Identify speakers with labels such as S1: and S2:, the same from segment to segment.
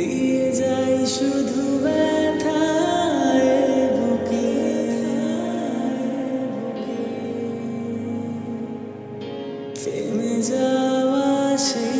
S1: দিয়ে যাই শুধু ব্যথায় বুকে। থেমে যাওয়া সেই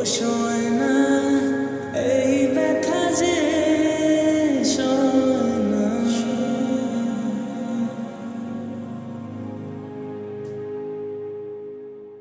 S1: ocean